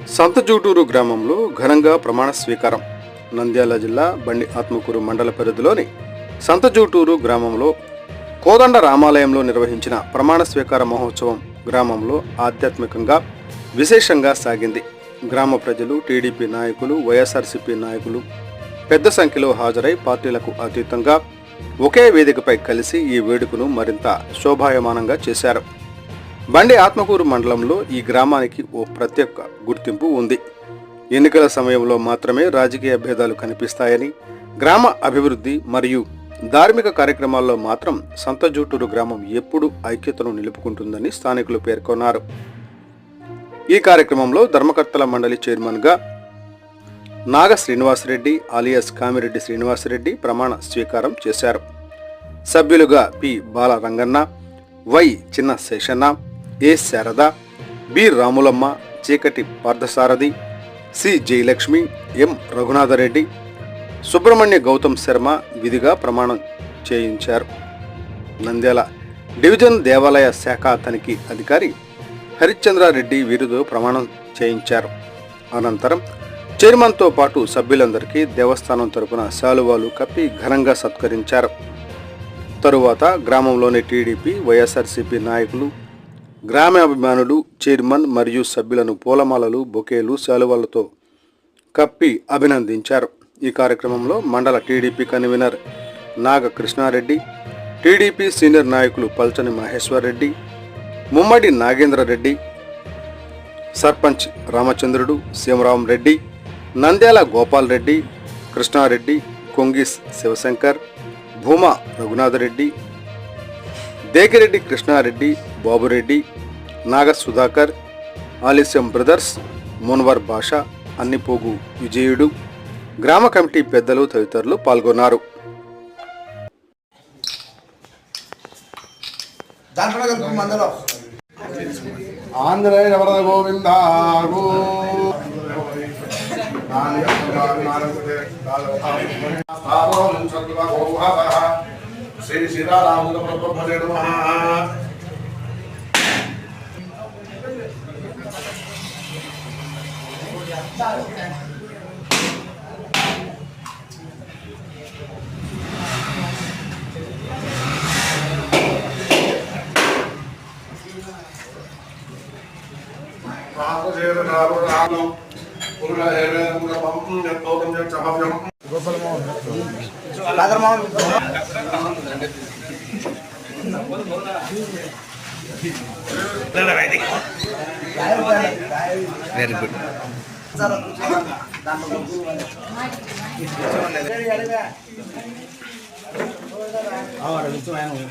సంతజూటూరు గ్రామంలో ఘనంగా ప్రమాణ స్వీకారం. నంద్యాల జిల్లా బండి ఆత్మకూరు మండల పరిధిలోని సంతజూటూరు గ్రామంలో కోదండ రామాలయంలో నిర్వహించిన ప్రమాణ స్వీకార మహోత్సవం గ్రామంలో ఆధ్యాత్మికంగా విశేషంగా సాగింది. గ్రామ ప్రజలు టీడీపీ నాయకులు వైఎస్ఆర్సీపీ నాయకులు పెద్ద సంఖ్యలో హాజరై పార్టీలకు అతీతంగా ఒకే వేదికపై కలిసి ఈ వేడుకను మరింత శోభాయమానంగా చేశారు. బండి ఆత్మకూరు మండలంలో ఈ గ్రామానికి ఓ ప్రత్యేక గుర్తింపు ఉంది. ఎన్నికల సమయంలో మాత్రమే రాజకీయ భేదాలు కనిపిస్తాయని గ్రామ అభివృద్ధి మరియు ధార్మిక కార్యక్రమాల్లో మాత్రం సంతజూటూరు గ్రామం ఎప్పుడూ ఐక్యతను నిలుపుకుంటుందని స్థానికులు పేర్కొన్నారు. ఈ కార్యక్రమంలో ధర్మకర్తల మండలి చైర్మన్గా నాగ శ్రీనివాసరెడ్డి ఆలియాస్ కామిరెడ్డి శ్రీనివాసరెడ్డి ప్రమాణ స్వీకారం చేశారు. సభ్యులుగా P Bala Ranganna Y Chinna Seshanna A Sarada? B. Ramulamma Chikati Parthasarathi C. Jayalakshmi M. Raghunathreddy Subrahmanya Gautam Sharma విధిగా ప్రమాణం చేయించారు. నంద్యాల డివిజన్ దేవాలయ శాఖ తనిఖీ అధికారి హరిశ్చంద్రారెడ్డి వీరితో ప్రమాణం చేయించారు. అనంతరం చైర్మన్తో పాటు సభ్యులందరికీ దేవస్థానం తరపున శాలువాలు కప్పి ఘనంగా సత్కరించారు. తరువాత గ్రామంలోని టీడీపీ వైఎస్ఆర్సీపీ నాయకులు గ్రామాభిమానులు చైర్మన్ మరియు సభ్యులను పూలమాలలు బొకేలు శాలువాలతో కప్పి అభినందించారు. ఈ కార్యక్రమంలో మండల TDP convener Naga Krishnareddy TDP senior నాయకులు పల్చని మహేశ్వర్ రెడ్డి ముమ్మడి నాగేంద్రరెడ్డి సర్పంచ్ రామచంద్రుడు సీమరాం రెడ్డి నంద్యాల గోపాల్ రెడ్డి కృష్ణారెడ్డి కొంగిస్ శివశంకర్ భూమా రఘునాథరెడ్డి దేకిరెడ్డి కృష్ణారెడ్డి బాబురెడ్డి నాగర్ సుధాకర్ ఆలిస్యం బ్రదర్స్ మున్వర్ భాష అన్నిపోగు విజయుడు గ్రామ కమిటీ పెద్దలు తదితరులు పాల్గొన్నారు. దాంట్లో శ్రీ సీతారాముల వరద గోవింద శ్రీ రాము ప్రభే రాజమోహన్ వెరీ గుడ్ నాయద్ర பத்திரமாவும் வெரி குட் ஆறு நிமிஷம் வேணும்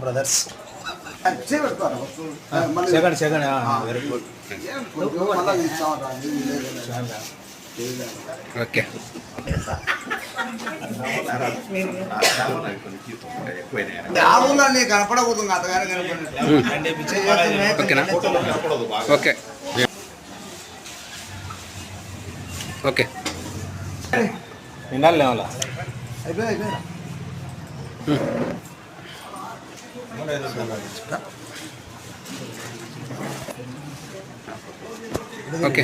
Brothers second second very good okay ఆవుల్లో నీకు కనపడకూడదు అతగానే కనపడినట్టు ఓకేనా ఓకే ఓకే వినాలి లేవాలా అయిపోయి అయిపోయి ఓకే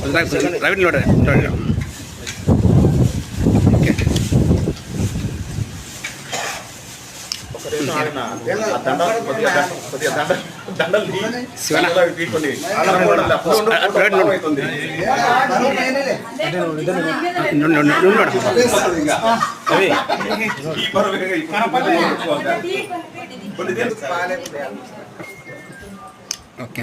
ಪ್ರೈವೇಟ್ ನೋಡ್ರಿ ನೋಡಿ ಓಕೆ ఓకే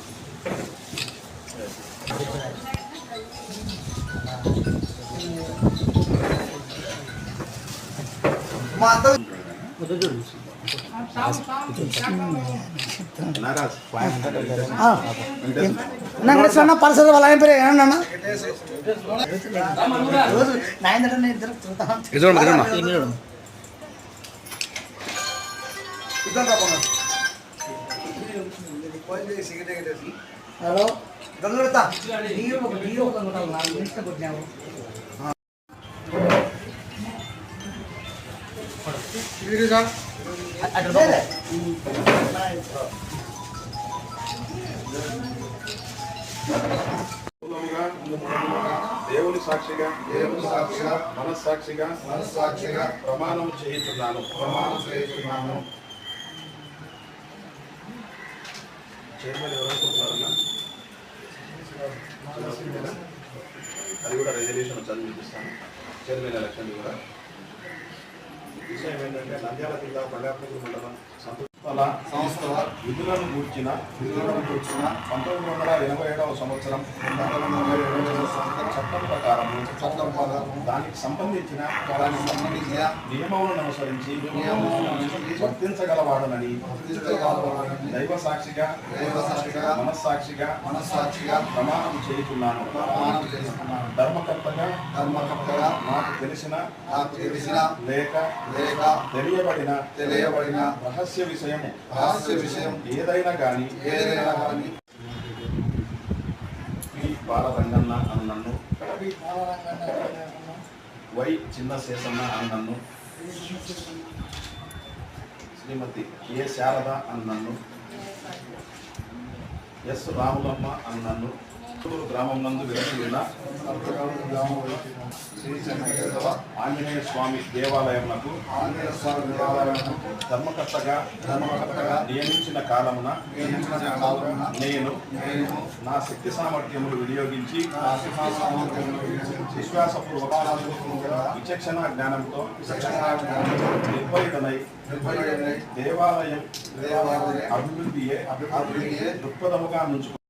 నాకు సన్న పరిసర వాళ్ళ ఆయన పేరు ఏమన్నా రోజు దేవుని సాక్షిగా దేవుని సాక్షిగా మనస్సాక్షిగా మనస్సాక్షిగా ప్రమాణం చేయుచున్నాను. ప్రమాణం చేయుచున్నాను. చైర్మన్ ఎవరనుకుంటున్నారన్నా అది కూడా రెజల్యూషన్ చదివి చూపిస్తాను. చైర్మన్ ఎలక్షన్ కూడా. విషయం ఏంటంటే నంద్యాల జిల్లా మండలం సంస్థల సంస్థల విధులను కూర్చిన విధులను కూర్చిన పంతొమ్మిది వందల ఎనభై ఏడవ సంవత్సరం పంతొమ్మిది వందల ఎనభై సంవత్సరం చట్టం ప్రకారం చట్టం దానికి సంబంధించిన దానికి సంబంధించిన నియమములను అనుసరించి వర్తించగలవాడనని దైవ సాక్షిగా దైవ సాక్షిగా మనస్సాక్షిగా మనస్సాక్షిగా ప్రమాణం చేస్తున్నాను. ధర్మకర్తగా ధర్మకర్తగా నాకు తెలిసిన నాకు తెలిసిన లేక లేక తెలియబడిన తెలియబడిన రహస్య విషయం రహస్య విషయం ఏదైనా కానీ ఏదైనా కానీ బాలరంగన్న అని నన్ను వై చిన్న శేషన్న అని నన్ను. శ్రీమతి ఏ శారద అని నన్ను. ఎస్ రాములమ్మ అని నన్ను. చిత్తూరు గ్రామం నందు శ్రీ ఆంజనేయ స్వామి దేవాలయమునకు ఆంజనేయ స్వామి దేవాలయమునకు ధర్మకర్తగా ధర్మకర్తగా నియమించిన కాలమున నియమించిన కాలమున నేను నేను నా శక్తి సామర్థ్యములు వినియోగించి నా శక్తి సామర్థ్యములు వినియోగించి విశ్వాసపూర్వక విచక్షణ జ్ఞానంతో విచక్షణ జ్ఞానంతో నిర్భయుడనై దేవాలయం దేవాలయ అభివృద్ధియే అభివృద్ధియే దృక్పథముగా నుంచు